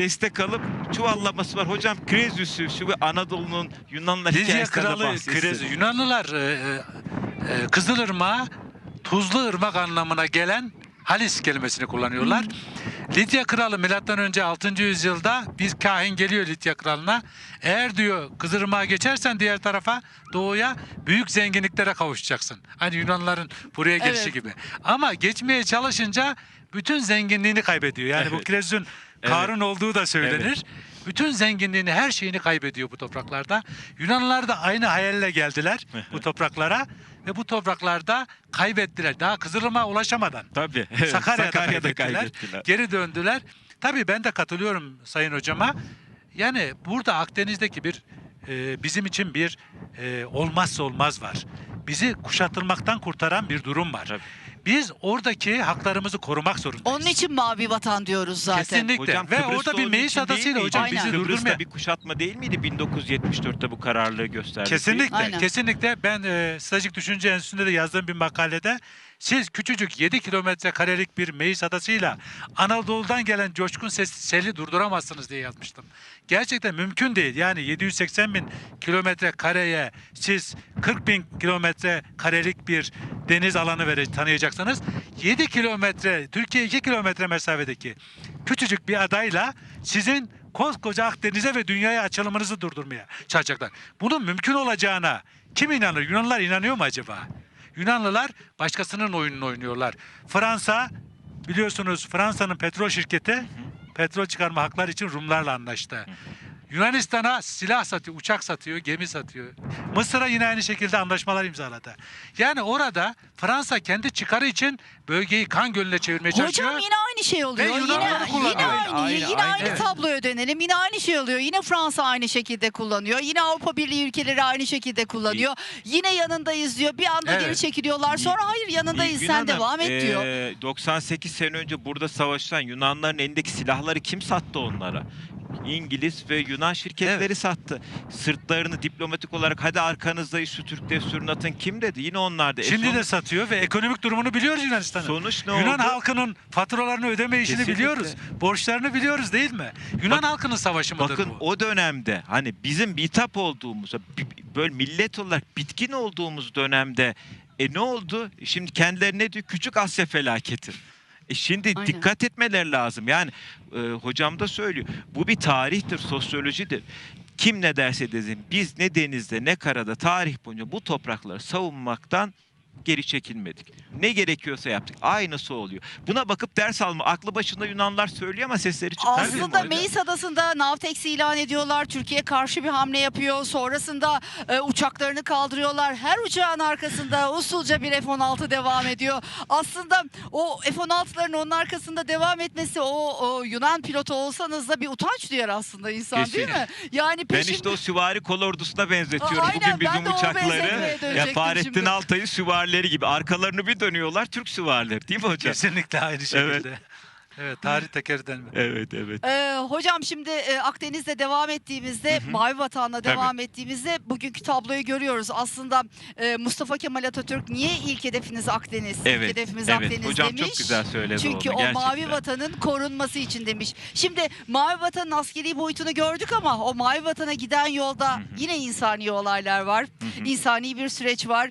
destek alıp çuvallaması var. Hocam Krezüs'ü şu bir Anadolu'nun Yunanlılar Lidya kralı bahsetsin. Krez, Yunanlılar e, e, e, Kızılırmağı tuzlu ırmak anlamına gelen Halis kelimesini kullanıyorlar. Lidya kralı milattan önce 6. yüzyılda bir kahin geliyor Lidya kralına. Eğer diyor Kızılırmağı geçersen diğer tarafa doğuya büyük zenginliklere kavuşacaksın. Hani Yunanlıların buraya gelişi Evet. gibi. Ama geçmeye çalışınca bütün zenginliğini kaybediyor. Yani bu Evet. Krez'ün Karun olduğu da söylenir. Evet. Bütün zenginliğini, her şeyini kaybediyor bu topraklarda. Yunanlılar da aynı hayalle geldiler bu topraklara ve bu topraklarda kaybettiler. Daha Kızılırmak'a ulaşamadan. Tabii. Sakarya'da, Sakarya'da kaybettiler. kaybettiler. Geri döndüler. Tabii ben de katılıyorum Sayın Hocama. Yani burada Akdeniz'deki bir e, bizim için bir e, olmazsa olmaz var. Bizi kuşatılmaktan kurtaran bir durum var. Tabii. Biz oradaki haklarımızı korumak zorundayız. Onun için mavi vatan diyoruz zaten. Kesinlikle. Hocam Ve Kıbrıs'ta orada bir meclis adasıyla hocam Aynen. bizi Kıbrıs'ta durdurmaya. bir kuşatma değil miydi 1974'te bu kararlılığı gösterdi? Kesinlikle, Aynen. kesinlikle. Ben e, Stratejik Düşünce Enstitüsü'nde de yazdığım bir makalede siz küçücük 7 kilometre karelik bir meclis adasıyla Anadolu'dan gelen coşkun ses, seli durduramazsınız diye yazmıştım. Gerçekten mümkün değil. Yani 780 bin kilometre kareye siz 40 bin kilometre karelik bir deniz alanı vere, tanıyacaksınız. 7 kilometre, Türkiye 2 kilometre mesafedeki küçücük bir adayla sizin koskoca Akdeniz'e ve dünyaya açılımınızı durdurmaya çalışacaklar. Bunun mümkün olacağına kim inanır? Yunanlılar inanıyor mu acaba? Yunanlılar başkasının oyununu oynuyorlar. Fransa biliyorsunuz Fransa'nın petrol şirketi petrol çıkarma hakları için Rumlarla anlaştı. Yunanistan'a silah satıyor, uçak satıyor, gemi satıyor. Mısır'a yine aynı şekilde anlaşmalar imzaladı. Yani orada Fransa kendi çıkarı için bölgeyi kan gölüne çevirmeye çalışıyor. Hocam yine aynı şey oluyor. Yine, kullanıyor. yine aynı, Aynı, yine aynı, aynı evet. tabloya dönelim. Yine aynı şey oluyor. Yine Fransa aynı şekilde kullanıyor. Yine Avrupa Birliği ülkeleri aynı şekilde kullanıyor. Yine yanındayız diyor. Bir anda Evet. geri çekiliyorlar. Sonra hayır yanındayız sen Hanım, devam et diyor. e, 98 sene önce burada savaşan Yunanların elindeki silahları kim sattı onlara? İngiliz ve Yunan şirketleri sattı. Sırtlarını diplomatik olarak hadi arkanızdayız şu Türk desturunu atın kim dedi? Yine onlar da. E Şimdi son- de satıyor ve ekonomik durumunu biliyoruz Yunanistan'ın. Sonuç ne Yunan oldu? halkının faturalarını ödeme işini Kesinlikle. biliyoruz. Borçlarını biliyoruz değil mi? Yunan Bak- halkının savaşı mıdır Bakın bu? o dönemde hani bizim bitap olduğumuz, böyle millet olarak bitkin olduğumuz dönemde e ne oldu? Şimdi kendilerine diyor küçük Asya felaketi. E şimdi Aynen. dikkat etmeleri lazım. Yani e, hocam da söylüyor. Bu bir tarihtir, sosyolojidir. Kim ne derse desin biz ne denizde ne karada tarih boyunca bu toprakları savunmaktan geri çekilmedik. Ne gerekiyorsa yaptık. Aynısı oluyor. Buna bakıp ders alma. Aklı başında Yunanlar söylüyor ama sesleri çıkmıyor. Aslında. Meis Adası'nda Navtex ilan ediyorlar. Türkiye karşı bir hamle yapıyor. Sonrasında e, uçaklarını kaldırıyorlar. Her uçağın arkasında usulca bir F-16 devam ediyor. Aslında o F-16'ların onun arkasında devam etmesi o, o Yunan pilotu olsanız da bir utanç duyar aslında insan değil mi? Yani Ben peşin... işte o süvari kolordusuna benzetiyorum Aynen, bugün ben bizim de o uçakları. benzetmeye Ya dönecektim Fahrettin şimdi. Altay'ın süvarileri gibi. Arkalarını bir dönüyorlar Türk süvarileri değil mi hocam? Kesinlikle aynı şekilde. Evet. Evet. tarih tekerden. Evet evet. Ee, hocam şimdi e, Akdeniz'de devam ettiğimizde, Mavi Vatan'la Tabii. devam ettiğimizde bugünkü tabloyu görüyoruz. Aslında e, Mustafa Kemal Atatürk niye ilk hedefiniz Akdeniz, Evet. ilk hedefimiz evet. Akdeniz Hocam demiş? çok güzel söyledi Çünkü onu, o Mavi gerçekten. Vatan'ın korunması için demiş. Şimdi Mavi Vatan'ın askeri boyutunu gördük ama o Mavi Vatan'a giden yolda yine insani olaylar var. İnsani bir süreç var.